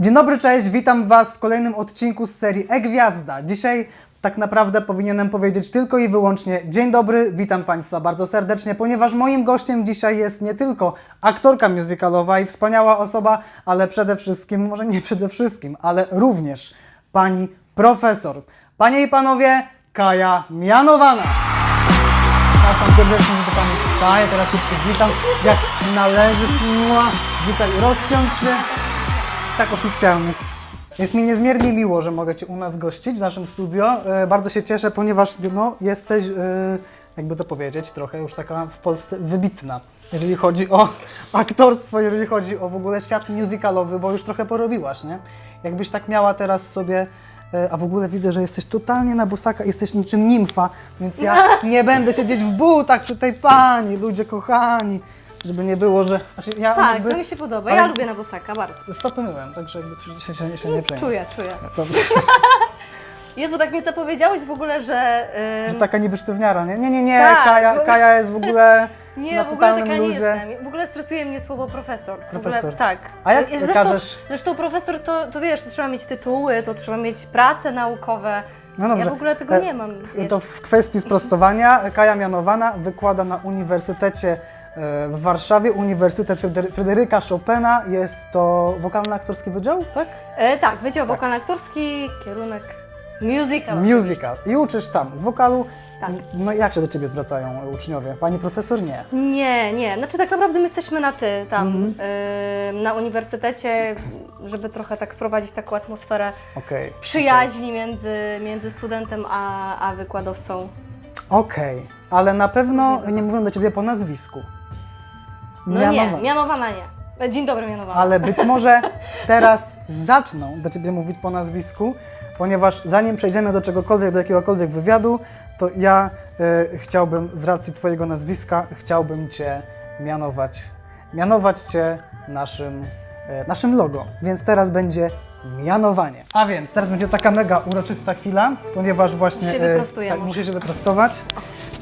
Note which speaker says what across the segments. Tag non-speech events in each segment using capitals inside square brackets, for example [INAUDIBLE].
Speaker 1: Dzień dobry, cześć, witam Was w kolejnym odcinku z serii E-Gwiazda. Dzisiaj tak naprawdę powinienem powiedzieć tylko i wyłącznie dzień dobry, witam Państwa bardzo serdecznie, ponieważ moim gościem dzisiaj jest nie tylko aktorka musicalowa i wspaniała osoba, ale przede wszystkim, może nie przede wszystkim, ale również pani profesor. Panie i Panowie, Kaja Mianowana. Zapraszam serdecznie, do Pani wstaje, teraz się przywitam, jak należy. Mua. Witaj, rozsiądź się. Tak oficjalnie. Jest mi niezmiernie miło, że mogę Cię u nas gościć w naszym studio. E, bardzo się cieszę, ponieważ no, jesteś, e, jakby to powiedzieć, trochę już taka w Polsce wybitna, jeżeli chodzi o [LAUGHS] aktorstwo, jeżeli chodzi o w ogóle świat musicalowy, bo już trochę porobiłaś, nie? Jakbyś tak miała teraz sobie, e, a w ogóle widzę, że jesteś totalnie na bosaka, jesteś niczym nimfa, więc ja [LAUGHS] nie będę siedzieć w butach przy tej pani, ludzie kochani, żeby nie było, że... Znaczy, ja
Speaker 2: Tak,
Speaker 1: jakby-
Speaker 2: to mi się podoba.
Speaker 1: ale-
Speaker 2: Ja lubię na bosaka bardzo.
Speaker 1: Stopy myłem, także jakby się, się, się nie przejmuj.
Speaker 2: Czuję, czuję. [LAUGHS]
Speaker 1: Dobrze. [LAUGHS]
Speaker 2: Jezu, tak mi zapowiedziałeś w ogóle, że...
Speaker 1: Że taka niby sztywniara, nie? Nie, nie, nie,
Speaker 2: Tak,
Speaker 1: Kaja,
Speaker 2: bo-
Speaker 1: Kaja jest w ogóle [LAUGHS]
Speaker 2: nie,
Speaker 1: na
Speaker 2: w ogóle taka nie
Speaker 1: luzie.
Speaker 2: jestem. W ogóle stresuje mnie słowo profesor. W
Speaker 1: Profesor.
Speaker 2: Ogóle, tak.
Speaker 1: A jak
Speaker 2: zresztą,
Speaker 1: każesz-
Speaker 2: zresztą profesor to, to wiesz, to trzeba mieć tytuły, to trzeba mieć prace naukowe.
Speaker 1: No dobrze.
Speaker 2: Ja w ogóle tego
Speaker 1: E,
Speaker 2: nie mam.
Speaker 1: To
Speaker 2: jeszcze.
Speaker 1: w kwestii sprostowania, Kaja Mianowana wykłada na Uniwersytecie w Warszawie, Uniwersytet Fryderyka Chopina. Jest to wokalno-aktorski wydział, tak?
Speaker 2: E, tak, Wydział Wokalno-Aktorski, kierunek musical.
Speaker 1: Musical. I uczysz tam wokalu.
Speaker 2: Tak.
Speaker 1: No jak się do Ciebie zwracają uczniowie? Pani profesor? Nie.
Speaker 2: Nie, nie. Znaczy tak naprawdę my jesteśmy na ty tam
Speaker 1: Mhm.
Speaker 2: y, na uniwersytecie, żeby trochę tak wprowadzić taką atmosferę
Speaker 1: Okej.
Speaker 2: przyjaźni między, między studentem a, a wykładowcą.
Speaker 1: Okej. Ale na pewno nie mówią do Ciebie po nazwisku.
Speaker 2: No
Speaker 1: Mianowa-
Speaker 2: nie, mianowana nie. Dzień dobry, mianowana.
Speaker 1: Ale być [LAUGHS] może teraz zaczną do Ciebie mówić po nazwisku, ponieważ zanim przejdziemy do czegokolwiek, do jakiegokolwiek wywiadu, to ja e, chciałbym z racji Twojego nazwiska, chciałbym Cię mianować, mianować Cię naszym, e, naszym logo. Więc teraz będzie mianowanie. A więc teraz będzie taka mega uroczysta chwila, ponieważ właśnie...
Speaker 2: Się
Speaker 1: e,
Speaker 2: wyprostuję
Speaker 1: Tak,
Speaker 2: może.
Speaker 1: muszę się wyprostować.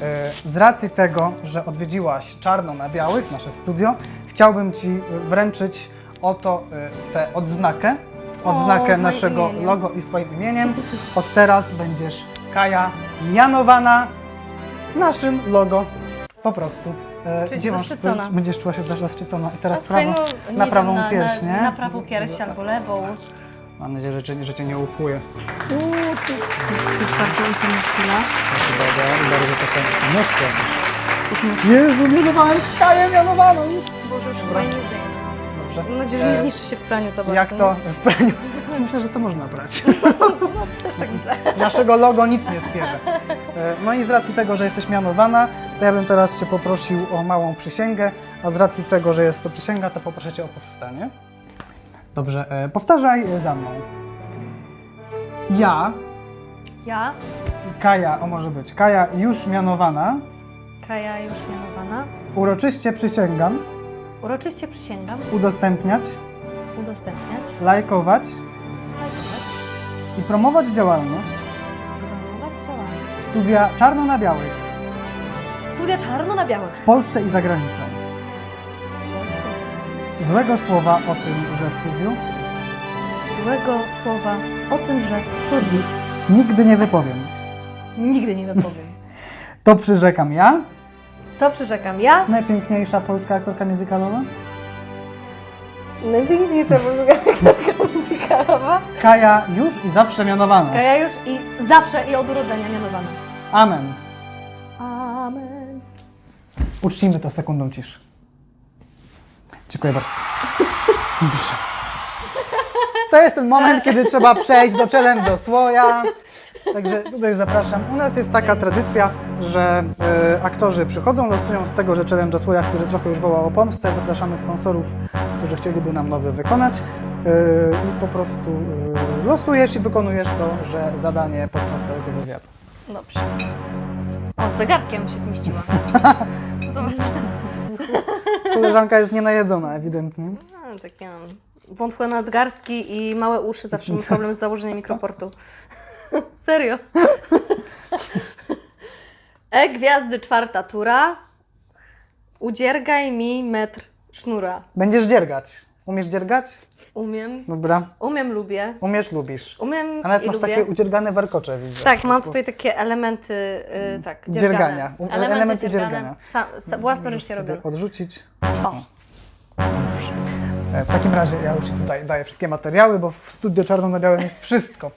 Speaker 1: E, Z racji tego, że odwiedziłaś czarno na białych, nasze studio, chciałbym Ci wręczyć oto e, tę odznakę. Odznakę
Speaker 2: moim
Speaker 1: naszego
Speaker 2: imieniem.
Speaker 1: logo i swoim imieniem. Od teraz będziesz Kaja mianowana naszym logo. Po prostu.
Speaker 2: Czuję się
Speaker 1: masz-
Speaker 2: zaszczycona.
Speaker 1: Będziesz czuła się zaszczycona. I teraz
Speaker 2: A
Speaker 1: prawo,
Speaker 2: no,
Speaker 1: na
Speaker 2: wiem,
Speaker 1: prawą
Speaker 2: na,
Speaker 1: pierś,
Speaker 2: na,
Speaker 1: nie?
Speaker 2: Na prawą pierś albo lewą.
Speaker 1: Mam nadzieję, że cię, że cię nie ukłuje.
Speaker 2: To jest bardzo intymna chwila.
Speaker 1: Dobra, i bardzo taka mocna. Jezu, mianowałem Kaję mianowaną!
Speaker 2: Boże, już chyba jej nie zdejmę.
Speaker 1: Dobrze.
Speaker 2: Mam nadzieję, że nie zniszczy się w praniu za bardzo.
Speaker 1: Jak to w praniu? [LAUGHS] Myślę, że to można brać. [LAUGHS]
Speaker 2: Też tak myślę. [LAUGHS]
Speaker 1: Naszego logo nic nie spierze. E, No i z racji tego, że jesteś mianowana, to ja bym teraz Cię poprosił o małą przysięgę, a z racji tego, że jest to przysięga, to poproszę Cię o powstanie. Dobrze, e, powtarzaj za mną. Ja,
Speaker 2: Ja,
Speaker 1: Kaja, o może być, Kaja już mianowana,
Speaker 2: Kaja już mianowana,
Speaker 1: uroczyście przysięgam.
Speaker 2: Uroczyście przysięgam.
Speaker 1: Udostępniać,
Speaker 2: udostępniać,
Speaker 1: lajkować.
Speaker 2: Lajkować,
Speaker 1: i promować działalność.
Speaker 2: Promować działalność.
Speaker 1: studia czarno na białych.
Speaker 2: Studia czarno na białych.
Speaker 1: w Polsce i za granicą. Złego słowa o tym, że studiu
Speaker 2: Złego słowa o tym, że studiu
Speaker 1: nigdy nie wypowiem.
Speaker 2: nigdy nie wypowiem. [LAUGHS]
Speaker 1: To przyrzekam ja,
Speaker 2: To przyrzekam ja,
Speaker 1: najpiękniejsza polska aktorka musicalowa,
Speaker 2: najpiękniejsza polska [LAUGHS] muzykalowa.
Speaker 1: Kaja już i zawsze mianowana.
Speaker 2: Kaja już i zawsze i od urodzenia mianowana.
Speaker 1: Amen.
Speaker 2: Amen.
Speaker 1: Uczcijmy to sekundą ciszy. Dziękuję bardzo. To jest ten moment, kiedy trzeba przejść do challenge do słoja. Także tutaj zapraszam. U nas jest taka tradycja, że e, aktorzy przychodzą, losują z tego, że challenge do słoja, który trochę już wołał o pomstę. Zapraszamy sponsorów, którzy chcieliby nam nowy wykonać. E, I po prostu e, losujesz i wykonujesz to, że zadanie podczas całego wywiadu.
Speaker 2: Dobrze. O, zegarkiem się zmieściła. [LAUGHS] Zobacz.
Speaker 1: Koleżanka jest nienajedzona ewidentnie.
Speaker 2: A, takie mam wątłe nadgarstki i małe uszy. Zawsze mam problem z założeniem mikroportu. [LAUGHS] Serio. E, gwiazdy czwarta tura. Udziergaj mi metr sznura.
Speaker 1: Będziesz dziergać. Umiesz dziergać?
Speaker 2: Umiem.
Speaker 1: Dobra.
Speaker 2: Umiem, lubię.
Speaker 1: Umiesz, lubisz.
Speaker 2: Umiem
Speaker 1: A nawet
Speaker 2: i
Speaker 1: masz
Speaker 2: lubię.
Speaker 1: takie udziergane warkocze, widzę.
Speaker 2: Tak, mam tutaj takie elementy, y, tak, dziergane.
Speaker 1: Dziergania. U- elementy dziergania.
Speaker 2: Sa, sa, własnoręcznie
Speaker 1: Możesz
Speaker 2: robione.
Speaker 1: sobie odrzucić.
Speaker 2: O,
Speaker 1: E, W takim razie ja już Ci tutaj daję wszystkie materiały, bo w studio czarno na białym jest wszystko.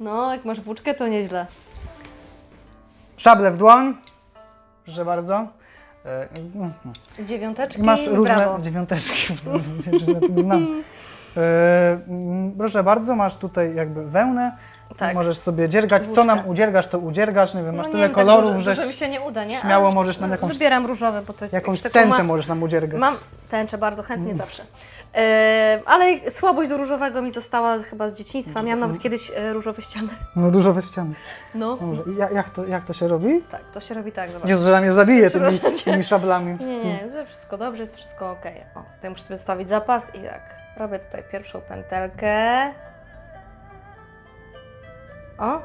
Speaker 2: no, jak masz włóczkę, to nieźle.
Speaker 1: Szable w dłoń. Proszę bardzo. E.
Speaker 2: Dziewiąteczki,
Speaker 1: Masz różne
Speaker 2: brawo.
Speaker 1: dziewiąteczki, [LAUGHS] na tym znam. E, mm, proszę bardzo, masz tutaj jakby wełnę.
Speaker 2: Tak.
Speaker 1: Możesz sobie dziergać. Co nam udziergasz, to udziergasz. Nie wiem, masz
Speaker 2: No
Speaker 1: tyle
Speaker 2: wiem, tak
Speaker 1: kolorów,
Speaker 2: dużo,
Speaker 1: że
Speaker 2: dużo mi się nie uda, nie?
Speaker 1: śmiało możesz nam jakąś-
Speaker 2: Wybieram różowy, bo to jest
Speaker 1: jakąś
Speaker 2: taką
Speaker 1: tęczę
Speaker 2: ma-
Speaker 1: możesz nam udziergać.
Speaker 2: Mam tęczę bardzo chętnie zawsze. Ale słabość do różowego mi została chyba z dzieciństwa. Miałam nawet kiedyś e, różowe ściany.
Speaker 1: No różowe ściany.
Speaker 2: No.
Speaker 1: Dobrze. I jak, jak, to, jak to się robi?
Speaker 2: Tak, to się robi tak, zobacz.
Speaker 1: Jezu, że mnie zabije tymi,
Speaker 2: Przepraszam cię.
Speaker 1: tymi szablami.
Speaker 2: Nie, nie, jest wszystko dobrze, jest wszystko ok. O, tutaj muszę sobie zostawić zapas i tak. Robię tutaj pierwszą pętelkę. O.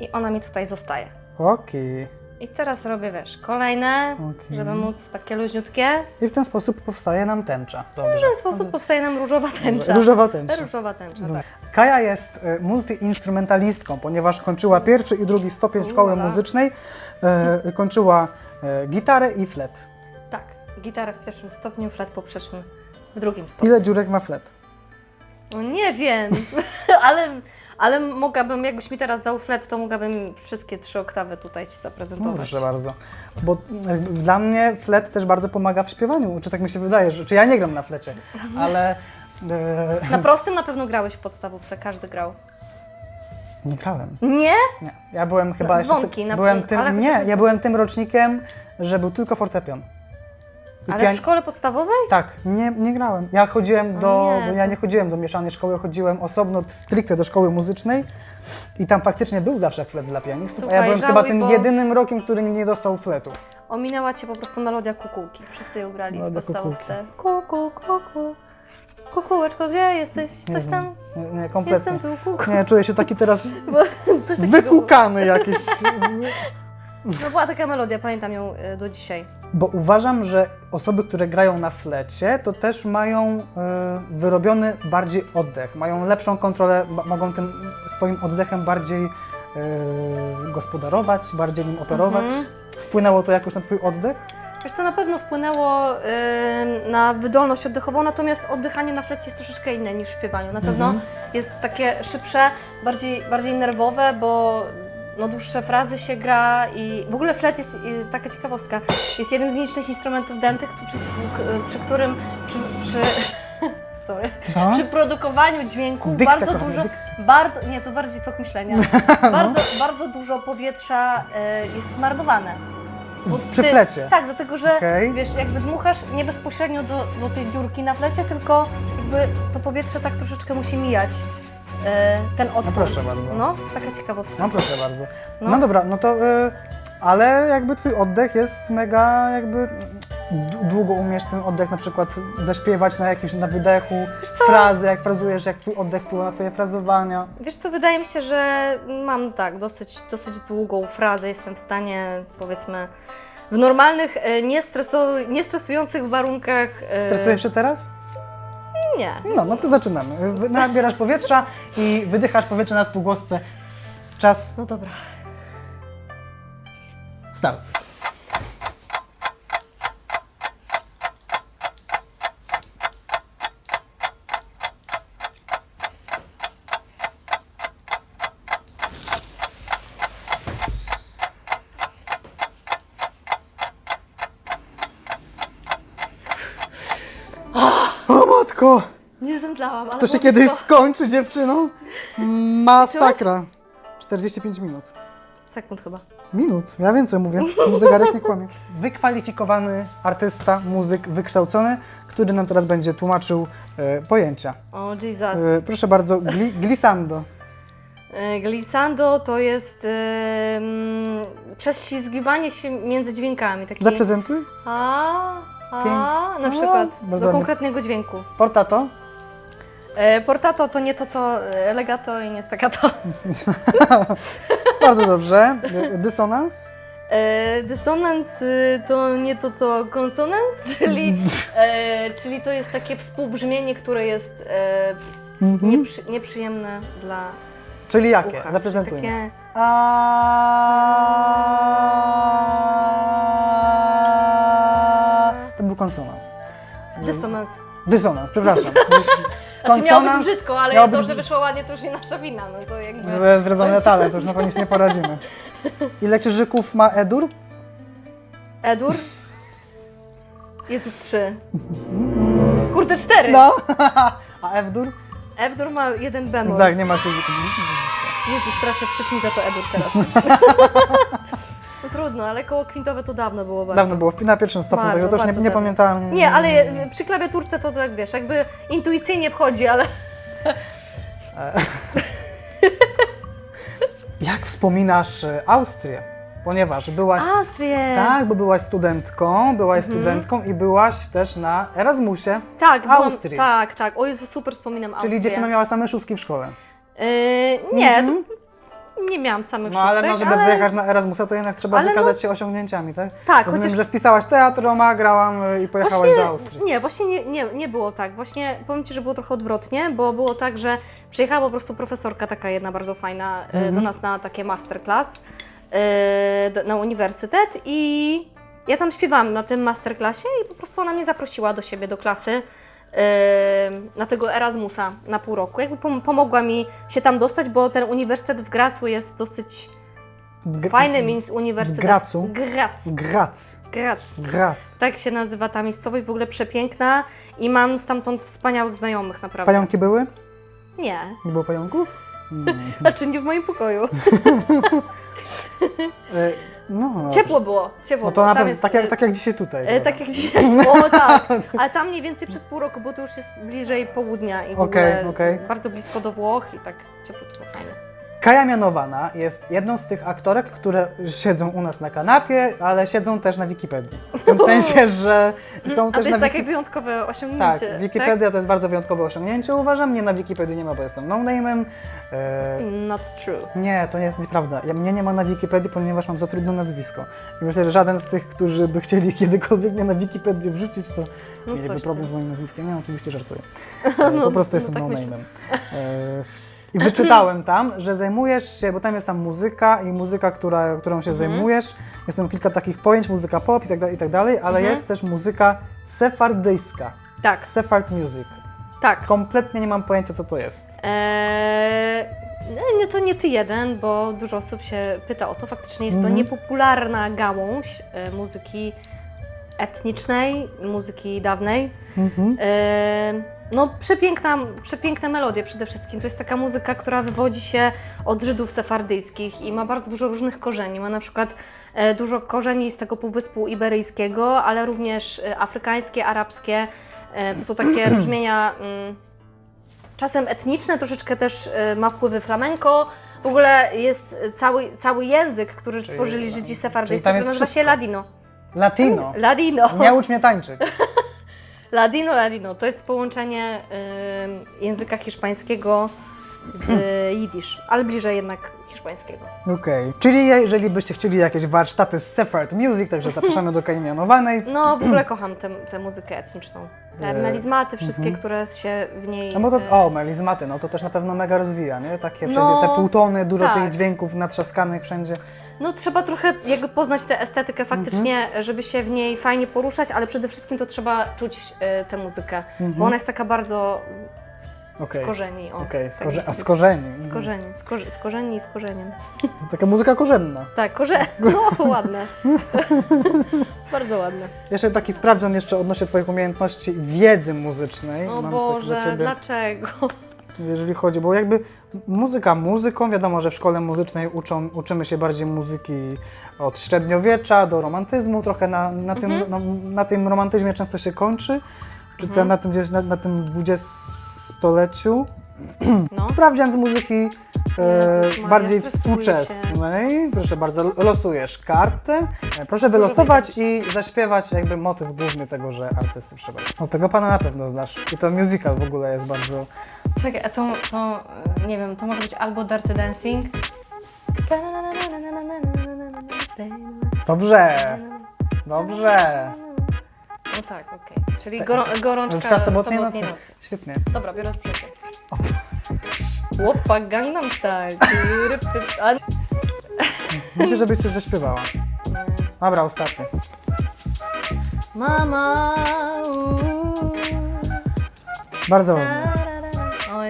Speaker 2: I ona mi tutaj zostaje.
Speaker 1: Okej.
Speaker 2: I teraz robię, wiesz, kolejne,
Speaker 1: Okej.
Speaker 2: żeby móc takie luźniutkie.
Speaker 1: I w ten sposób powstaje nam tęcza.
Speaker 2: W
Speaker 1: Dobrze.
Speaker 2: ten sposób powstaje nam różowa tęcza.
Speaker 1: Różowa tęcza.
Speaker 2: Różowa tęcza, tak.
Speaker 1: Kaja jest e, multiinstrumentalistką, ponieważ kończyła pierwszy i drugi stopień szkoły muzycznej. E, kończyła e, gitarę i flet.
Speaker 2: Tak, gitarę w pierwszym stopniu, flet poprzeczny w drugim stopniu.
Speaker 1: Ile dziurek ma flet?
Speaker 2: No nie wiem, [LAUGHS] ale, ale mogłabym, jakbyś mi teraz dał flet, to mogłabym wszystkie trzy oktawy tutaj Ci
Speaker 1: No,
Speaker 2: zaprezentować.
Speaker 1: proszę bardzo. Bo jakby dla mnie flet też bardzo pomaga w śpiewaniu. Czy tak mi się wydaje, że czy ja nie gram na flecie, ale e,
Speaker 2: Na prostym na pewno grałeś w podstawówce, każdy grał.
Speaker 1: nie grałem.
Speaker 2: Nie?
Speaker 1: Nie. Ja byłem chyba. jeszcze
Speaker 2: dzwonki na-
Speaker 1: byłem
Speaker 2: ale
Speaker 1: tym,
Speaker 2: jakoś
Speaker 1: Nie, ja byłem tym rocznikiem, że był tylko fortepian.
Speaker 2: Ale w szkole podstawowej?
Speaker 1: Tak, nie, nie grałem. Ja chodziłem do.
Speaker 2: nie,
Speaker 1: ja nie chodziłem do mieszanej szkoły, chodziłem osobno stricte do szkoły muzycznej i tam faktycznie był zawsze flet dla pianistów. a ja byłem chyba tym
Speaker 2: bo-
Speaker 1: jedynym rokiem, który nie dostał fletu.
Speaker 2: Ominęła Cię po prostu melodia kukułki. Wszyscy ją grali w
Speaker 1: Melodia
Speaker 2: podstawówce. Kuku, kuku. Kukułeczko, gdzie jesteś? Coś tam?
Speaker 1: Nie, nie kompletnie.
Speaker 2: Jestem tu, kuku.
Speaker 1: Nie, czuję się taki teraz [LAUGHS]
Speaker 2: Bo coś
Speaker 1: wykukany jakiś. [LAUGHS]
Speaker 2: No była taka melodia, pamiętam ją y, do dzisiaj.
Speaker 1: Bo uważam, że osoby, które grają na flecie, to też mają e, wyrobiony bardziej oddech, mają lepszą kontrolę, mogą tym swoim oddechem bardziej e, gospodarować, bardziej nim operować.
Speaker 2: Mhm.
Speaker 1: Wpłynęło to jakoś na Twój oddech?
Speaker 2: Wiesz co, na pewno wpłynęło y, na wydolność oddechową, natomiast oddychanie na flecie jest troszeczkę inne niż w śpiewaniu. Na pewno
Speaker 1: Mhm.
Speaker 2: jest takie szybsze, bardziej, bardziej nerwowe, bo no, dłuższe frazy się gra i w ogóle flet jest, y, taka ciekawostka, jest jednym z nielicznych instrumentów dętych, przy, k- przy którym przy, przy, [LAUGHS] sorry,
Speaker 1: No.
Speaker 2: przy produkowaniu dźwięku
Speaker 1: Dykcja,
Speaker 2: bardzo dużo, bardzo, nie, to bardziej tok myślenia, [LAUGHS]
Speaker 1: No.
Speaker 2: bardzo, bardzo dużo powietrza y, jest zmarnowane. Bo
Speaker 1: Przy flecie.
Speaker 2: Tak, dlatego że
Speaker 1: Okej.
Speaker 2: wiesz, jakby dmuchasz nie bezpośrednio do, do tej dziurki na flecie, tylko jakby to powietrze tak troszeczkę musi mijać ten otwór.
Speaker 1: proszę bardzo.
Speaker 2: No, taka ciekawostka.
Speaker 1: No proszę bardzo. No,
Speaker 2: No.
Speaker 1: dobra, no to. y, ale jakby Twój oddech jest mega jakby. Długo umiesz ten oddech na przykład zaśpiewać na jakimś na wydechu, frazy, jak frazujesz, jak twój oddech wpływa na twoje frazowania.
Speaker 2: Wiesz co, wydaje mi się, że mam tak dosyć, dosyć długą frazę, jestem w stanie powiedzmy w normalnych, e, niestresu- niestresujących warunkach. e,
Speaker 1: Stresujesz się teraz?
Speaker 2: Nie.
Speaker 1: No, no to zaczynamy. Wy- Nabierasz powietrza i wydychasz powietrze na spółgłosce. Czas,
Speaker 2: No dobra.
Speaker 1: start. O matko!
Speaker 2: Zemdlałam, ale
Speaker 1: To się kiedyś skończy, dziewczyno? Masakra. 45 minut.
Speaker 2: Sekund chyba.
Speaker 1: Minut, ja wiem co mówię. Mój zegarek nie kłamie. Wykwalifikowany artysta, muzyk, wykształcony, który nam teraz będzie tłumaczył e, pojęcia.
Speaker 2: O Jesus.
Speaker 1: E, proszę bardzo, gli, glissando.
Speaker 2: E, Glissando to jest e, mm, prześlizgiwanie się między dźwiękami. Taki
Speaker 1: Zaprezentuj.
Speaker 2: a, a,
Speaker 1: Pięk-
Speaker 2: na przykład
Speaker 1: bardzo
Speaker 2: do
Speaker 1: ładnie.
Speaker 2: konkretnego dźwięku.
Speaker 1: Portato.
Speaker 2: E, portato to nie to, co e, legato i nie staccato. [LAUGHS]
Speaker 1: Bardzo dobrze. Dysonans.
Speaker 2: E, dysonans y, to nie to co konsonans, [LAUGHS] czyli, e, czyli to jest takie współbrzmienie, które jest e, nieprzy, nieprzyjemne dla
Speaker 1: Czyli jakie?
Speaker 2: ucha.
Speaker 1: Zaprezentujmy.
Speaker 2: Takie,
Speaker 1: A... To był konsonans.
Speaker 2: dysonans.
Speaker 1: Dysonans, przepraszam. [LAUGHS]
Speaker 2: Znaczy miało być brzydko, ale
Speaker 1: miało być
Speaker 2: że wyszło ładnie, to już nie nasza wina. No to jakby...
Speaker 1: To jest wrodzony talent, to już na to nic nie poradzimy. [LAUGHS] Ile krzyżyków ma Edur?
Speaker 2: Edur? Jezu, trzy. Kurde, cztery!
Speaker 1: No. [LAUGHS] A Ewdur?
Speaker 2: Edur ma jeden bemol.
Speaker 1: Tak, nie ma krzyżyków.
Speaker 2: Jezu, strasznie wstyd mi za to Edur teraz. [LAUGHS] no trudno, ale koło kwintowe to dawno było bardzo.
Speaker 1: Dawno było, w- na pierwszym stopniu,
Speaker 2: Bardzo,
Speaker 1: tego to już nie,
Speaker 2: bardzo
Speaker 1: nie
Speaker 2: dawno.
Speaker 1: pamiętałem.
Speaker 2: Nie, ale przy klawiaturce to, to jak wiesz, jakby intuicyjnie wchodzi, ale [LAUGHS]
Speaker 1: Jak wspominasz e, Austrię? Ponieważ byłaś.
Speaker 2: Austrię!
Speaker 1: Tak, bo byłaś studentką, byłaś studentką i byłaś też na Erasmusie.
Speaker 2: tak,
Speaker 1: w
Speaker 2: byłam,
Speaker 1: Austrii.
Speaker 2: tak, tak. O Jezu, super wspominam
Speaker 1: Czyli
Speaker 2: Austrię.
Speaker 1: dziewczyna miała same szóstki w szkole.
Speaker 2: Yy, nie, to nie miałam samych
Speaker 1: No ale
Speaker 2: szóstek,
Speaker 1: no, żeby
Speaker 2: ale...
Speaker 1: wyjechać na Erasmusa, to jednak trzeba
Speaker 2: Ale no-
Speaker 1: wykazać się osiągnięciami, tak?
Speaker 2: Tak,
Speaker 1: Rozumiem,
Speaker 2: chociaż-
Speaker 1: że wpisałaś teatr, Roma, grałam y, i pojechałaś do Austrii.
Speaker 2: nie, właśnie nie, nie, nie było tak. Właśnie powiem Ci, że było trochę odwrotnie, bo było tak, że przyjechała po prostu profesorka taka jedna bardzo fajna e,
Speaker 1: Mhm.
Speaker 2: do nas na takie masterclass e, do, na uniwersytet i ja tam śpiewałam na tym masterclassie i po prostu ona mnie zaprosiła do siebie, do klasy na tego Erasmusa na pół roku. Jakby pom- pomogła mi się tam dostać, bo ten uniwersytet w Gracu jest dosyć
Speaker 1: G-
Speaker 2: fajnym uniwersytetem.
Speaker 1: Gracu?
Speaker 2: Grac.
Speaker 1: Grac.
Speaker 2: Grac.
Speaker 1: Grac.
Speaker 2: Tak się nazywa ta miejscowość, w ogóle przepiękna i mam stamtąd wspaniałych znajomych, naprawdę.
Speaker 1: Pająki były?
Speaker 2: Nie,
Speaker 1: Nie było pająków? [LAUGHS]
Speaker 2: znaczy nie w moim pokoju. [LAUGHS] [LAUGHS]
Speaker 1: No,
Speaker 2: Ciepło było, ciepło
Speaker 1: No to
Speaker 2: było.
Speaker 1: na
Speaker 2: Tam
Speaker 1: pewno,
Speaker 2: jest,
Speaker 1: tak jak,
Speaker 2: e,
Speaker 1: tak jak dzisiaj tutaj.
Speaker 2: e, tak jak [LAUGHS] dzisiaj, o tak, ale tam mniej więcej przez pół roku, bo to już jest bliżej południa i w
Speaker 1: Okej,
Speaker 2: ogóle
Speaker 1: okej.
Speaker 2: bardzo blisko do Włoch i tak ciepłutko, fajnie.
Speaker 1: Kaja Mianowana jest jedną z tych aktorek, które siedzą u nas na kanapie, ale siedzą też na Wikipedii. W tym [LAUGHS] sensie, że są
Speaker 2: A
Speaker 1: też
Speaker 2: to
Speaker 1: na
Speaker 2: jest takie
Speaker 1: Wiki-
Speaker 2: wyjątkowe
Speaker 1: Tak,
Speaker 2: osiągnięcie,
Speaker 1: Wikipedia to jest bardzo wyjątkowe osiągnięcie, uważam. Mnie na Wikipedii nie ma, bo jestem no-name'em. E,
Speaker 2: tak? Not true.
Speaker 1: nie, to nie jest nieprawda. Ja, mnie nie ma na Wikipedii, ponieważ mam za trudne nazwisko. I myślę, że żaden z tych, którzy by chcieli [LAUGHS] kiedykolwiek mnie na Wikipedię wrzucić, to mieliby
Speaker 2: coś
Speaker 1: problem
Speaker 2: ty.
Speaker 1: z moim nazwiskiem. Nie, oczywiście żartuję. [LAUGHS] E, po prostu
Speaker 2: no
Speaker 1: jestem
Speaker 2: tak
Speaker 1: no-name'em. I wyczytałem tam, że zajmujesz się, bo tam jest tam muzyka i muzyka, która, którą
Speaker 2: Mhm.
Speaker 1: się zajmujesz. Jest tam kilka takich pojęć, muzyka pop i tak dalej, i tak dalej, ale
Speaker 2: Mhm.
Speaker 1: jest też muzyka sefardyjska.
Speaker 2: Tak,
Speaker 1: Sefard music.
Speaker 2: tak.
Speaker 1: Kompletnie nie mam pojęcia, co to jest.
Speaker 2: Eee, no, to nie ty jeden, bo dużo osób się pyta o to. Faktycznie jest to
Speaker 1: Mhm.
Speaker 2: niepopularna gałąź e, muzyki etnicznej, muzyki dawnej.
Speaker 1: Mhm.
Speaker 2: Eee, no, przepiękna, przepiękne melodie przede wszystkim. To jest taka muzyka, która wywodzi się od Żydów sefardyjskich i ma bardzo dużo różnych korzeni. Ma na przykład e, dużo korzeni z tego półwyspu iberyjskiego, ale również e, afrykańskie, arabskie. E, to są takie [CLEARS THROAT] brzmienia. Mm, czasem etniczne, troszeczkę też y, ma wpływy flamenko. W ogóle jest cały, cały język, który stworzyli Żydzi sefardyjscy, który nazywa się
Speaker 1: wszystko.
Speaker 2: Ladino.
Speaker 1: Latino.
Speaker 2: Ladino.
Speaker 1: Nie ucz mnie tańczyć. [LAUGHS]
Speaker 2: Ladino, Ladino. To jest połączenie y, języka hiszpańskiego z [CLEARS THROAT] jidysz, ale bliżej jednak hiszpańskiego.
Speaker 1: Okej. Czyli jeżeli byście chcieli jakieś warsztaty z Sephard Music, także zapraszamy do Kai Mianowanej.
Speaker 2: No, w ogóle [CLEARS THROAT] kocham tę tę muzykę etniczną. Te
Speaker 1: E,
Speaker 2: melizmaty, wszystkie, które się w niej...
Speaker 1: No bo to,
Speaker 2: y,
Speaker 1: o, melizmaty, no to też na pewno mega rozwija, nie? Takie wszędzie,
Speaker 2: No,
Speaker 1: te półtony, dużo
Speaker 2: tak.
Speaker 1: tych dźwięków natrzaskanych wszędzie.
Speaker 2: No trzeba trochę jakby poznać tę estetykę faktycznie, żeby się w niej fajnie poruszać, ale przede wszystkim to trzeba czuć e, tę muzykę, bo ona jest taka bardzo
Speaker 1: Okej.
Speaker 2: z korzeni. o,
Speaker 1: Okej,
Speaker 2: tak
Speaker 1: skorze- a
Speaker 2: jakby-
Speaker 1: skorzeni.
Speaker 2: z korzeni, z, korze- z korzeni i z korzeniem.
Speaker 1: Taka muzyka korzenna.
Speaker 2: Tak, korze... No, ładne. [LAUGHS] bardzo ładne.
Speaker 1: Jeszcze taki sprawdzian jeszcze odnośnie Twoich umiejętności wiedzy muzycznej.
Speaker 2: O
Speaker 1: Mam
Speaker 2: Boże,
Speaker 1: dla Ciebie,
Speaker 2: dlaczego?
Speaker 1: Jeżeli chodzi, bo jakby muzyka muzyką, wiadomo, że w szkole muzycznej uczą, uczymy się bardziej muzyki od średniowiecza do romantyzmu, trochę na, na, tym,
Speaker 2: Mhm.
Speaker 1: na, na tym romantyzmie często się kończy, czy
Speaker 2: Mhm.
Speaker 1: na, tym, gdzieś na, na tym dwudziestoleciu. [CLEARS THROAT]
Speaker 2: No.
Speaker 1: Sprawdzian z muzyki e,
Speaker 2: Jezus
Speaker 1: bardziej współczesnej. Proszę bardzo, losujesz kartę. E, Proszę wylosować i zaśpiewać jakby motyw główny tego, że artysty trzeba. No tego pana na pewno znasz. I to musical w ogóle jest bardzo...
Speaker 2: Czekaj, a to, to e, nie wiem, to może być albo Dirty Dancing.
Speaker 1: Dobrze. Dobrze.
Speaker 2: No tak, okej. Czyli gorączka
Speaker 1: Rączka
Speaker 2: sobotniej, nocy.
Speaker 1: Świetnie.
Speaker 2: Dobra, biorę z przodu. Łopa, Gangnam Style. Tyry, py- A,
Speaker 1: Myślę, żebyś coś zaśpiewała. Dobra, ostatni.
Speaker 2: Mama. uuu,
Speaker 1: Bardzo ładnie.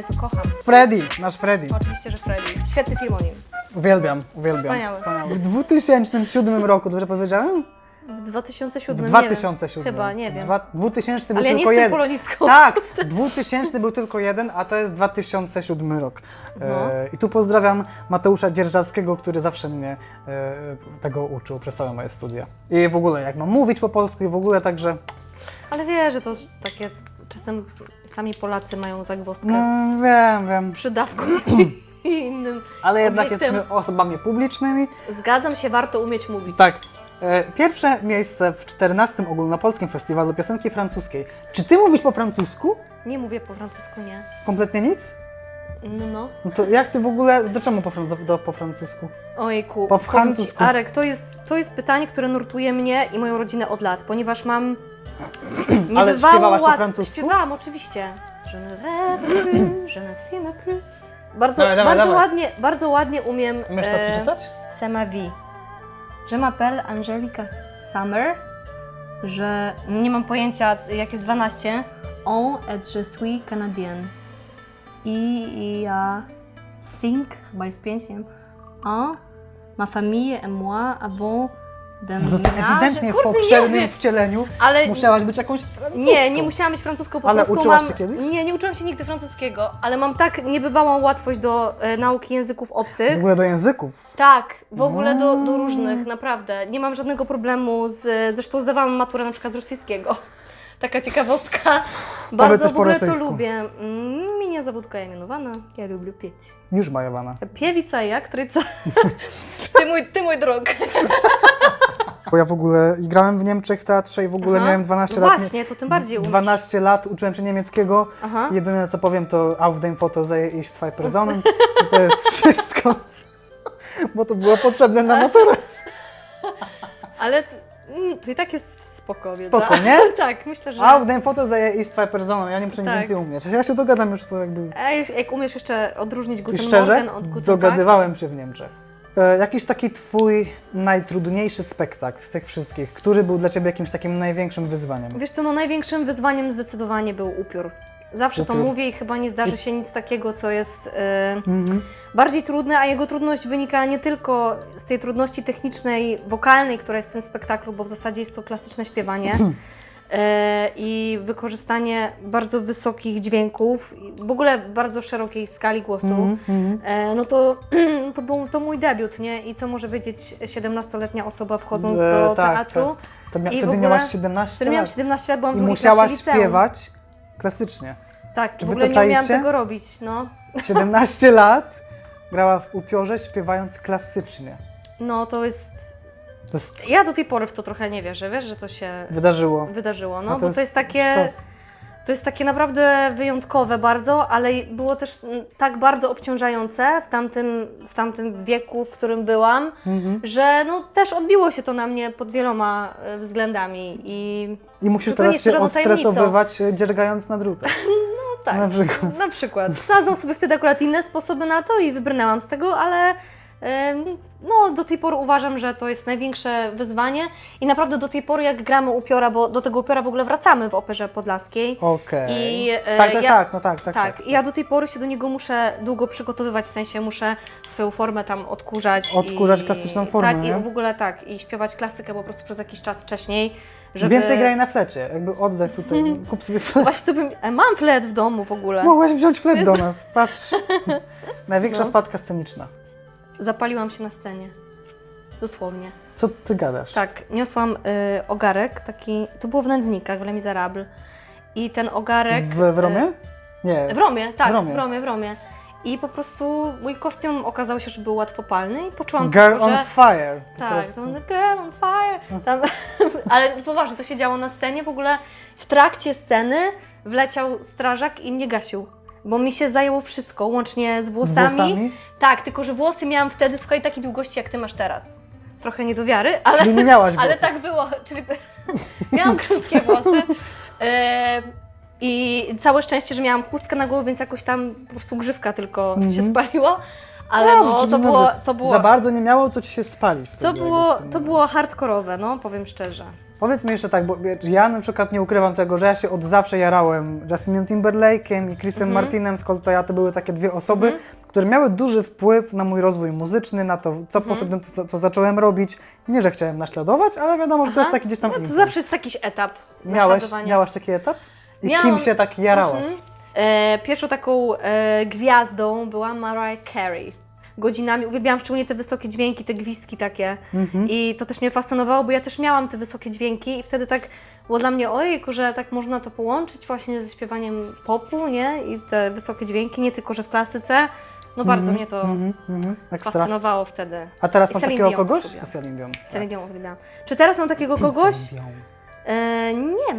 Speaker 2: Jezu, kocham.
Speaker 1: Freddy, nasz Freddy.
Speaker 2: Oczywiście, że Freddy. Świetny film o nim.
Speaker 1: Uwielbiam, uwielbiam.
Speaker 2: Wspaniały.
Speaker 1: W 2007 roku, dobrze powiedziałem?
Speaker 2: W 2007,
Speaker 1: W
Speaker 2: nie
Speaker 1: 2007.
Speaker 2: Wiem. Chyba, nie wiem.
Speaker 1: Dwa, 2000 był
Speaker 2: Ale ja nie
Speaker 1: tylko
Speaker 2: jestem
Speaker 1: jeden. Tak, 2000 był tylko jeden, a to jest 2007 rok.
Speaker 2: No.
Speaker 1: E, I tu pozdrawiam Mateusza Dzierżawskiego, który zawsze mnie e, tego uczył przez całe moje studia. I w ogóle jak mam mówić po polsku i w ogóle także,
Speaker 2: Ale wiesz, że to takie czasem sami Polacy mają zagwozdkę
Speaker 1: no wiem,
Speaker 2: z
Speaker 1: wiem.
Speaker 2: przydawką [CLEARS THROAT] i innym.
Speaker 1: Ale jednak
Speaker 2: obiektem.
Speaker 1: jesteśmy osobami publicznymi.
Speaker 2: Zgadzam się, warto umieć mówić.
Speaker 1: Tak. E, Pierwsze miejsce w 14 ogólnopolskim festiwalu piosenki francuskiej. Czy ty mówisz po francusku?
Speaker 2: Nie mówię po francusku, nie.
Speaker 1: Kompletnie nic?
Speaker 2: No, no.
Speaker 1: No to jak ty w ogóle, do czemu po, fran- do, do, po francusku?
Speaker 2: Ojku,
Speaker 1: Po
Speaker 2: powiem ci,
Speaker 1: francusku.
Speaker 2: Arek, to jest, to jest pytanie, które nurtuje mnie i moją rodzinę od lat, ponieważ mam
Speaker 1: Ale
Speaker 2: niebywałą
Speaker 1: śpiewałaś po
Speaker 2: łat-
Speaker 1: francusku?
Speaker 2: Śpiewałam, oczywiście. Je ne rêve plus, je ne filme plus. Bardzo,
Speaker 1: Dawaj, dawaj,
Speaker 2: bardzo,
Speaker 1: dawaj.
Speaker 2: ładnie, bardzo ładnie umiem
Speaker 1: Umiesz to
Speaker 2: e,
Speaker 1: przeczytać?
Speaker 2: C'est ma vie. Je m'appelle Angelica Summer, że nie mam pojęcia, jak jest 12. On et je suis canadienne. I ja cinq, chyba jest 5, nie wiem. Un, ma famille et moi avons
Speaker 1: No to ty ewidentnie w
Speaker 2: Kurde,
Speaker 1: poprzednim wcieleniu
Speaker 2: Ale-
Speaker 1: musiałaś być jakąś francuską.
Speaker 2: Nie, nie musiałam być francuską, po
Speaker 1: Ale
Speaker 2: prostu
Speaker 1: uczyłaś
Speaker 2: mam...
Speaker 1: się kiedyś?
Speaker 2: Nie, nie uczyłam się nigdy francuskiego, ale mam tak niebywałą łatwość do e, nauki języków obcych.
Speaker 1: W ogóle do języków.
Speaker 2: Tak, w ogóle do, do różnych, naprawdę. Nie mam żadnego problemu z. Zresztą zdawałam maturę na przykład z rosyjskiego. Taka ciekawostka. Bardzo
Speaker 1: coś
Speaker 2: w
Speaker 1: po
Speaker 2: ogóle to
Speaker 1: rosyjsku.
Speaker 2: lubię. Mm, Mnie zawódka mianowana. Ja lubię pieć.
Speaker 1: Już majowana.
Speaker 2: Piewica i aktryca. [LAUGHS] ty, mój, ty mój drog. [LAUGHS]
Speaker 1: Bo ja w ogóle i grałem w Niemczech w teatrze i w ogóle
Speaker 2: Aha.
Speaker 1: miałem 12
Speaker 2: No
Speaker 1: lat.
Speaker 2: właśnie, to tym bardziej umiesz.
Speaker 1: 12 lat uczyłem się niemieckiego.
Speaker 2: Aha.
Speaker 1: Jedyne co powiem to auf dem Foto sehe ich zwei Personen. [LAUGHS] I to jest wszystko. [LAUGHS] Bo to było potrzebne na maturę. [LAUGHS]
Speaker 2: Ale t- mm, to i tak jest spoko, wiedza.
Speaker 1: Spoko, nie?
Speaker 2: tak, myślę, że.
Speaker 1: Auf dem Foto sehe ich zwei Personen. Ja nie muszę nic
Speaker 2: Tak.
Speaker 1: więcej umieć. Ja się dogadam już to jakby...
Speaker 2: A jak umiesz jeszcze odróżnić
Speaker 1: I
Speaker 2: Guten
Speaker 1: szczerze,
Speaker 2: Morgen od Guten Tag,
Speaker 1: dogadywałem się w Niemczech. E, jakiś taki twój najtrudniejszy spektakl z tych wszystkich, który był dla ciebie jakimś takim największym wyzwaniem?
Speaker 2: Wiesz co, no największym wyzwaniem zdecydowanie był upiór. Zawsze to
Speaker 1: Upiór.
Speaker 2: mówię i chyba nie zdarzy się nic takiego, co jest e, bardziej trudne, a jego trudność wynika nie tylko z tej trudności technicznej, wokalnej, która jest w tym spektaklu, bo w zasadzie jest to klasyczne śpiewanie [CLEARS THROAT] i wykorzystanie bardzo wysokich dźwięków, w ogóle bardzo szerokiej skali głosu. E, no to, [CLEARS THROAT] to był to mój debiut, nie? I co może wiedzieć 17-letnia osoba wchodząc
Speaker 1: E,
Speaker 2: do
Speaker 1: tak,
Speaker 2: teatru?
Speaker 1: To mia-
Speaker 2: I
Speaker 1: wtedy
Speaker 2: ogóle-
Speaker 1: miałaś 17
Speaker 2: Wtedy miałam
Speaker 1: lat.
Speaker 2: 17 lat, byłam w drugiej
Speaker 1: musiałaś
Speaker 2: klasie liceum.
Speaker 1: śpiewać klasycznie.
Speaker 2: Tak,
Speaker 1: Czy
Speaker 2: w ogóle nie umiałam tego robić, no. [LAUGHS]
Speaker 1: 17 lat grała w upiorze śpiewając klasycznie.
Speaker 2: No to jest...
Speaker 1: To jest,
Speaker 2: Ja do tej pory w to trochę nie wierzę, wiesz, że to się
Speaker 1: wydarzyło.
Speaker 2: wydarzyło, no,
Speaker 1: A
Speaker 2: bo to jest takie...
Speaker 1: sztos.
Speaker 2: To jest takie naprawdę wyjątkowe bardzo, ale było też mm, tak bardzo obciążające w tamtym, w tamtym wieku, w którym byłam,
Speaker 1: Mhm.
Speaker 2: że no też odbiło się to na mnie pod wieloma e, względami i
Speaker 1: I musisz
Speaker 2: No to
Speaker 1: teraz
Speaker 2: jest
Speaker 1: się
Speaker 2: tajemnicą.
Speaker 1: odstresowywać e, dziergając na drutach. [LAUGHS]
Speaker 2: no tak.
Speaker 1: Na przykład.
Speaker 2: Na przykład. Znalazłam sobie wtedy akurat inne sposoby na to i wybrnęłam z tego, ale em, no, do tej pory uważam, że to jest największe wyzwanie i naprawdę do tej pory jak gramy upiora, bo do tego upiora w ogóle wracamy w Operze Podlaskiej.
Speaker 1: Okej.
Speaker 2: I, e,
Speaker 1: tak, tak,
Speaker 2: ja-
Speaker 1: tak, no tak, tak.
Speaker 2: Tak,
Speaker 1: tak.
Speaker 2: i ja do tej pory się do niego muszę długo przygotowywać, w sensie muszę swoją formę tam odkurzać.
Speaker 1: Odkurzać
Speaker 2: i,
Speaker 1: klasyczną formę,
Speaker 2: Tak,
Speaker 1: nie?
Speaker 2: i w ogóle tak, i śpiewać klasykę po prostu przez jakiś czas wcześniej, żeby...
Speaker 1: Więcej graj na flecie, jakby oddech tutaj, [LAUGHS] kup sobie flet.
Speaker 2: Właśnie to bym... e, Mam flet w domu w ogóle.
Speaker 1: Mogłaś wziąć flet do nas, patrz. [LAUGHS] Największa
Speaker 2: No.
Speaker 1: wpadka sceniczna.
Speaker 2: Zapaliłam się na scenie. Dosłownie.
Speaker 1: Co ty gadasz?
Speaker 2: Tak, niosłam y, ogarek, taki, to było w Nędznikach, w Les Miserables. I ten ogarek...
Speaker 1: W, w Romie? Nie.
Speaker 2: Y, w Romie, tak,
Speaker 1: W
Speaker 2: w
Speaker 1: Romie.
Speaker 2: Romie, w Romie. I po prostu mój kostium okazał się, że był łatwopalny i poczułam
Speaker 1: Girl
Speaker 2: tylko,
Speaker 1: on
Speaker 2: że...
Speaker 1: fire.
Speaker 2: Tak,
Speaker 1: prostu.
Speaker 2: to The Girl on Fire. Tam, [LAUGHS] ale poważnie, to się działo na scenie. W ogóle w trakcie sceny wleciał strażak i mnie gasił. Bo mi się zajęło wszystko, łącznie z włosami.
Speaker 1: włosami?
Speaker 2: Tak, tylko że włosy miałam wtedy, słuchaj, takiej długości, jak ty masz teraz. trochę nie do wiary, ale,
Speaker 1: Czyli nie miałaś
Speaker 2: ale
Speaker 1: włosów.
Speaker 2: tak było, czyli [LAUGHS] miałam krótkie włosy. E, I całe szczęście, że miałam chustkę na głowie, więc jakoś tam po prostu grzywka tylko się spaliła. Ale no,
Speaker 1: czyli
Speaker 2: to było, to było,
Speaker 1: Za bardzo nie miało, to ci się spalić wtedy.
Speaker 2: to
Speaker 1: jakby
Speaker 2: było,
Speaker 1: w tym
Speaker 2: to było hardkorowe, no powiem szczerze.
Speaker 1: Powiedz mi jeszcze tak, bo ja na przykład nie ukrywam tego, że ja się od zawsze jarałem Justinem Timberlake'em i Chrisem
Speaker 2: Mhm.
Speaker 1: Martinem z Coldplaya. To były takie dwie osoby, które miały duży wpływ na mój rozwój muzyczny, na to, co
Speaker 2: Mhm.
Speaker 1: poszedłem, co, co zacząłem robić. Nie, że chciałem naśladować, ale wiadomo, że to jest taki gdzieś tam
Speaker 2: No to
Speaker 1: impuls.
Speaker 2: zawsze jest jakiś etap
Speaker 1: Miałeś,
Speaker 2: naśladowania.
Speaker 1: miałaś taki etap? I
Speaker 2: Miałam.
Speaker 1: kim się tak jarałaś?
Speaker 2: Mhm. E, pierwszą taką e, gwiazdą była Mariah Carey. Godzinami uwielbiałam szczególnie te wysokie dźwięki, te gwizdki takie.
Speaker 1: Mhm.
Speaker 2: I to też mnie fascynowało, bo ja też miałam te wysokie dźwięki i wtedy tak było dla mnie, ojejku, że tak można to połączyć właśnie ze śpiewaniem popu, nie? I te wysokie dźwięki, nie tylko, że w klasyce. No bardzo mnie to
Speaker 1: Mhm, mhm, ekstra.
Speaker 2: fascynowało wtedy.
Speaker 1: A teraz mam takiego
Speaker 2: Dion
Speaker 1: kogoś? Celine Dion.
Speaker 2: Celine Dion uwielbiałam. Czy teraz mam takiego kogoś? E, nie,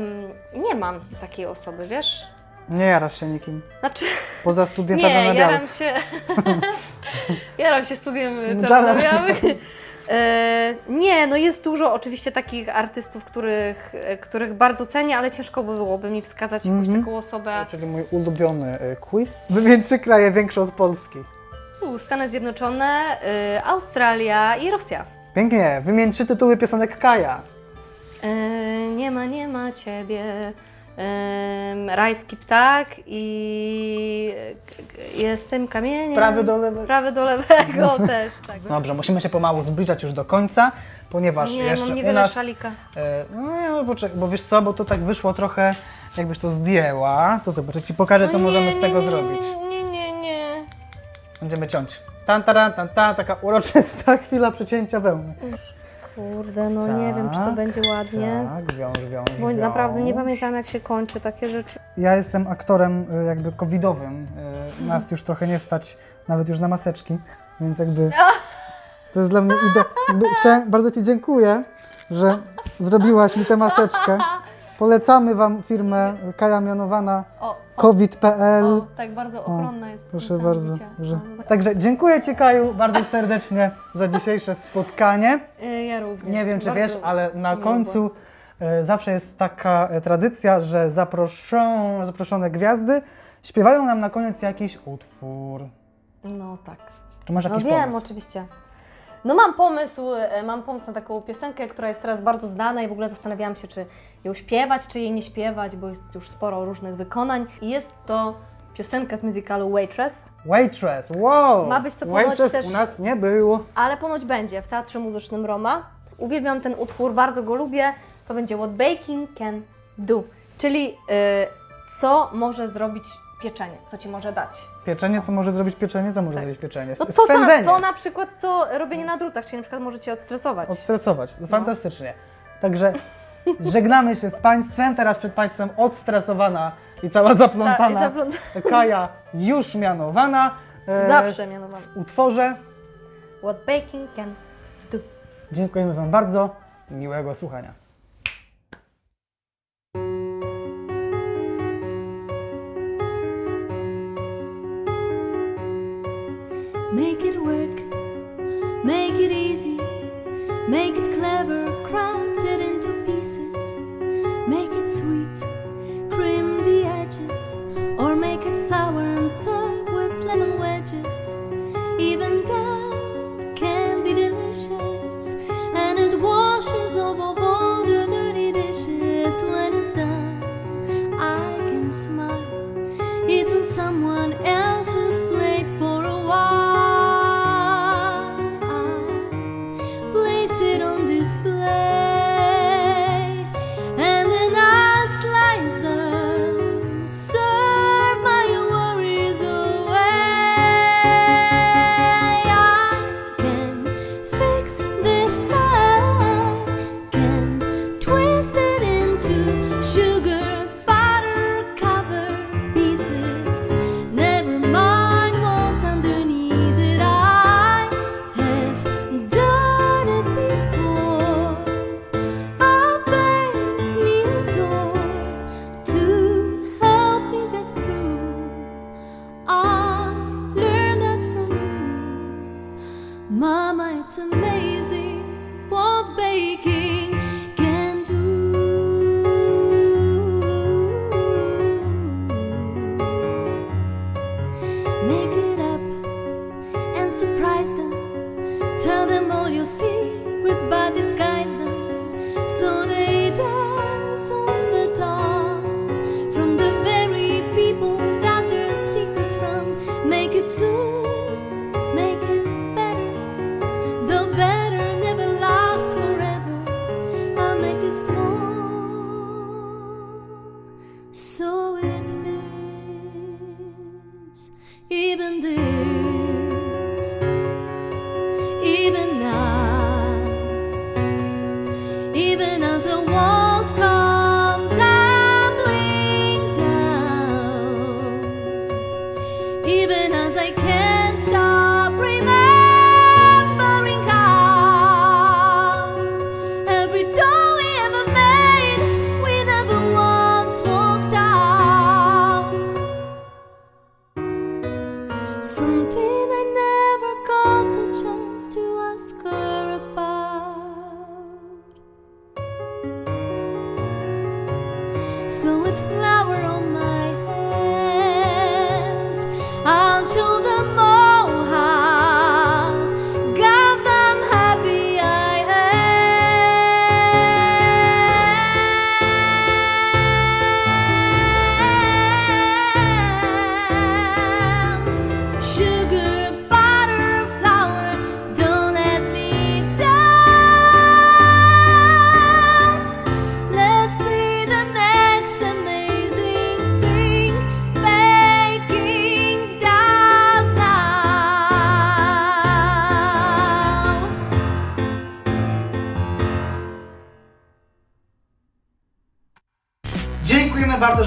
Speaker 2: nie mam takiej osoby, wiesz?
Speaker 1: Nie jarasz się nikim.
Speaker 2: Znaczy...
Speaker 1: Poza studiem [LAUGHS]
Speaker 2: Nie,
Speaker 1: czarno-białych. [LAUGHS]
Speaker 2: jaram się. jaram się studiem
Speaker 1: No
Speaker 2: czarno-białych. E, nie, no jest dużo oczywiście takich artystów, których, e, których bardzo cenię, ale ciężko by byłoby mi wskazać jakąś
Speaker 1: Mhm.
Speaker 2: taką osobę.
Speaker 1: Czyli mój ulubiony y, quiz. [LAUGHS] Wymień trzy kraje większe od Polski.
Speaker 2: U, Stany Zjednoczone, y, Australia i Rosja.
Speaker 1: Pięknie. Wymień trzy tytuły piosenek Kaja.
Speaker 2: E, nie ma, nie ma ciebie. Rajski ptak i jestem kamieniem.
Speaker 1: Prawy do lewego.
Speaker 2: Prawy do lewego [LAUGHS] też, tak.
Speaker 1: Dobrze, musimy się pomału zbliżać już do końca, ponieważ
Speaker 2: Nie,
Speaker 1: jeszcze
Speaker 2: mam
Speaker 1: u
Speaker 2: niewiele
Speaker 1: nas...
Speaker 2: szalika.
Speaker 1: E, no no poczekaj, bo wiesz co, bo to tak wyszło trochę, jakbyś to zdjęła, to zobacz, ci pokażę, co
Speaker 2: No
Speaker 1: możemy
Speaker 2: nie,
Speaker 1: z
Speaker 2: nie,
Speaker 1: tego
Speaker 2: nie,
Speaker 1: zrobić.
Speaker 2: Nie, nie, nie, nie.
Speaker 1: Będziemy ciąć. Tan, taran, tan, ta, taka uroczysta [LAUGHS] chwila przecięcia wełny.
Speaker 2: Kurde, no nie wiem, czy to
Speaker 1: Tak,
Speaker 2: będzie ładnie.
Speaker 1: Tak, wiąż, wiąż,
Speaker 2: Bo
Speaker 1: wiąż.
Speaker 2: naprawdę nie pamiętam, jak się kończy takie rzeczy.
Speaker 1: Ja jestem aktorem y, jakby covidowym. y, Nas już trochę nie stać nawet już na maseczki, więc jakby to jest dla mnie ide... Chciałem, bardzo Ci dziękuję, że zrobiłaś mi tę maseczkę. Polecamy Wam firmę Kaja Mianowana
Speaker 2: O,
Speaker 1: covid.pl.
Speaker 2: o tak bardzo ochronna jest.
Speaker 1: Proszę
Speaker 2: niesamowicie.
Speaker 1: bardzo. Że...
Speaker 2: No, no tak.
Speaker 1: Także dziękuję Ci Kaju bardzo serdecznie za dzisiejsze spotkanie.
Speaker 2: Y, Ja również.
Speaker 1: Nie wiem, czy
Speaker 2: Bardzo
Speaker 1: wiesz, ale na
Speaker 2: miło
Speaker 1: końcu e, zawsze jest taka e, tradycja, że zaproszą, zaproszone gwiazdy śpiewają nam na koniec jakiś utwór.
Speaker 2: No tak.
Speaker 1: Czy masz
Speaker 2: No
Speaker 1: jakiś
Speaker 2: wiem,
Speaker 1: pomysł?
Speaker 2: oczywiście. No mam pomysł, e, mam pomysł na taką piosenkę, która jest teraz bardzo znana i w ogóle zastanawiałam się, czy ją śpiewać, czy jej nie śpiewać, bo jest już sporo różnych wykonań. I jest to piosenka z musicalu Waitress,
Speaker 1: Waitress, wow!
Speaker 2: Ma być to ponoć
Speaker 1: Waitress
Speaker 2: też-
Speaker 1: u nas nie było.
Speaker 2: ale ponoć będzie w Teatrze Muzycznym Roma. Uwielbiam ten utwór, bardzo go lubię. To będzie What Baking Can Do, czyli y, co może zrobić pieczenie, co Ci może dać.
Speaker 1: Pieczenie, co może zrobić pieczenie? Co może zrobić pieczenie?
Speaker 2: Tak. No to, co,
Speaker 1: Swędzenie.
Speaker 2: to na przykład co robienie na drutach, czyli na przykład może Cię odstresować.
Speaker 1: Odstresować. Fantastycznie. Także [LAUGHS] żegnamy się z Państwem. Teraz przed Państwem odstresowana i cała
Speaker 2: Tak, i
Speaker 1: zaplątana
Speaker 2: zapląt- [LAUGHS]
Speaker 1: Kaja już mianowana. e,
Speaker 2: Zawsze mianowany.
Speaker 1: Utworze.
Speaker 2: What baking can do.
Speaker 1: Dziękujemy Wam bardzo. Miłego słuchania.
Speaker 3: Make it work, make it easy, make it clever, craft it into pieces, make it sweet, cream the edges, or make it sour
Speaker 2: মামাই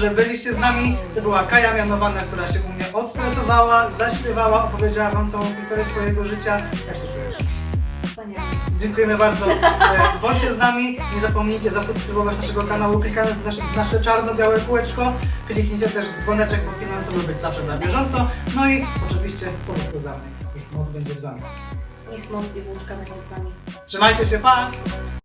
Speaker 2: że byliście z nami. To była Kaja Mianowana, która się u mnie odstresowała, zaśpiewała, opowiedziała wam całą historię swojego życia. Jak się czujesz?
Speaker 1: Wspaniale.
Speaker 2: Dziękujemy bardzo. [LAUGHS] E, Bądźcie z nami. Nie zapomnijcie zasubskrybować naszego kanału, klikając w nasze, w nasze czarno-białe kółeczko. Kliknijcie też w dzwoneczek pod filmem, żeby być zawsze na bieżąco. No i oczywiście to za mnie. Niech moc będzie z wami.
Speaker 1: Niech moc i włóczka będzie z nami.
Speaker 2: Trzymajcie się, pa!